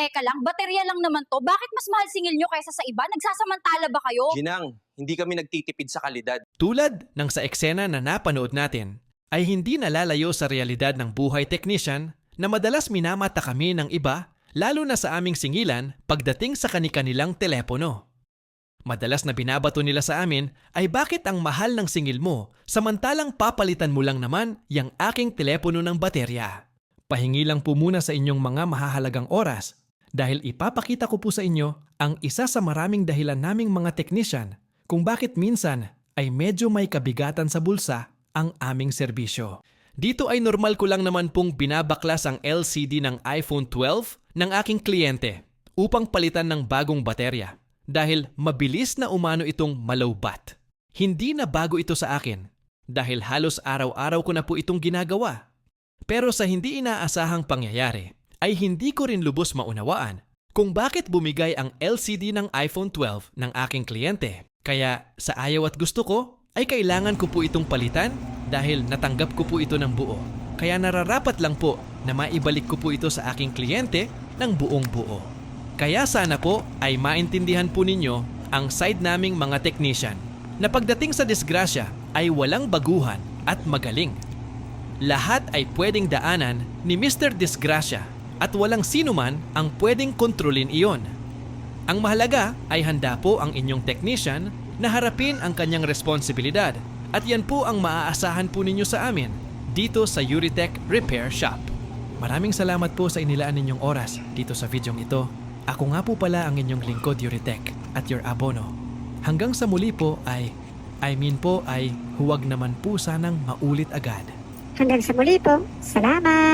Teka lang, baterya lang naman to. Bakit mas mahal singil nyo kaysa sa iba? Nagsasamantala ba kayo? Ginang, hindi kami nagtitipid sa kalidad. Tulad ng sa eksena na napanood natin, ay hindi nalalayo sa realidad ng buhay technician na madalas minamata kami ng iba lalo na sa aming singilan pagdating sa kanilang telepono. Madalas na binabato nila sa amin ay bakit ang mahal ng singil mo samantalang papalitan mo lang naman yung aking telepono ng baterya. Pahingi lang po muna sa inyong mga mahahalagang oras dahil ipapakita ko po sa inyo ang isa sa maraming dahilan naming mga technician kung bakit minsan ay medyo may kabigatan sa bulsa ang aming serbisyo. Dito ay normal ko lang naman pong binabaklas ang LCD ng iPhone 12 ng aking kliyente upang palitan ng bagong baterya dahil mabilis na umano itong malowbat. Hindi na bago ito sa akin dahil halos araw-araw ko na po itong ginagawa. Pero sa hindi inaasahang pangyayari ay hindi ko rin lubos maunawaan kung bakit bumigay ang LCD ng iPhone 12 ng aking kliyente. Kaya sa ayaw at gusto ko ay kailangan ko po itong palitan dahil natanggap ko po ito ng buo. Kaya nararapat lang po na maibalik ko po ito sa aking kliyente ng buong buo. Kaya sana po ay maintindihan po ninyo ang side naming mga technician na pagdating sa disgrasya ay walang baguhan at magaling. Lahat ay pwedeng daanan ni Mr. Disgrasya at walang sino man ang pwedeng kontrolin iyon. Ang mahalaga ay handa po ang inyong technician na harapin ang kanyang responsibilidad at yan po ang maaasahan po ninyo sa amin dito sa Euritech Repair Shop. Maraming salamat po sa inilaan ninyong oras dito sa videong ito. Ako nga po pala ang inyong lingkod Euritech at your abono. Hanggang sa muli po ay, I mean po ay huwag naman po sanang maulit agad. Hanggang sa muli po. Salamat!